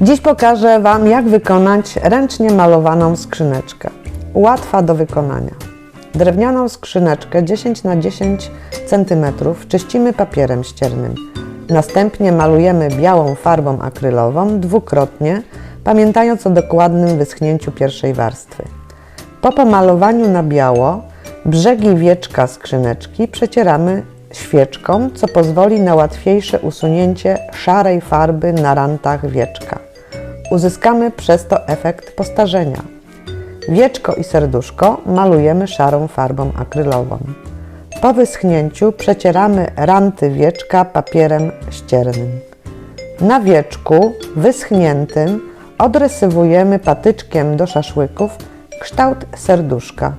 Dziś pokażę Wam, jak wykonać ręcznie malowaną skrzyneczkę. Łatwa do wykonania. Drewnianą skrzyneczkę 10 na 10 cm czyścimy papierem ściernym. Następnie malujemy białą farbą akrylową dwukrotnie, pamiętając o dokładnym wyschnięciu pierwszej warstwy. Po pomalowaniu na biało brzegi wieczka skrzyneczki przecieramy świeczką, co pozwoli na łatwiejsze usunięcie szarej farby na rantach wieczka. Uzyskamy przez to efekt postarzenia. Wieczko i serduszko malujemy szarą farbą akrylową. Po wyschnięciu przecieramy ranty wieczka papierem ściernym. Na wieczku wyschniętym odrysowujemy patyczkiem do szaszłyków kształt serduszka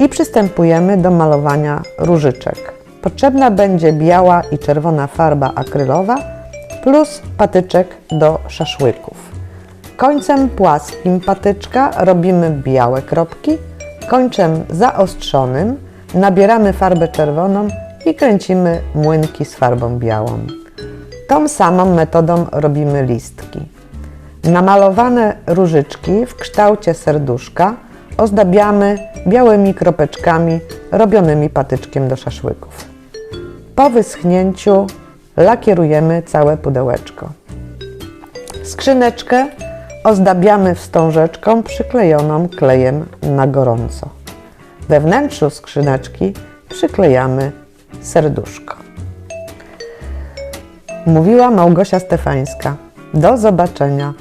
i przystępujemy do malowania różyczek. Potrzebna będzie biała i czerwona farba akrylowa plus patyczek do szaszłyków. Końcem płaskim patyczka robimy białe kropki, kończem zaostrzonym nabieramy farbę czerwoną i kręcimy młynki z farbą białą. Tą samą metodą robimy listki. Namalowane różyczki w kształcie serduszka ozdabiamy białymi kropeczkami robionymi patyczkiem do szaszłyków. Po wyschnięciu lakierujemy całe pudełeczko. Skrzyneczkę ozdabiamy wstążeczką przyklejoną klejem na gorąco. We wnętrzu skrzyneczki przyklejamy serduszko. Mówiła Małgosia Stefańska. Do zobaczenia.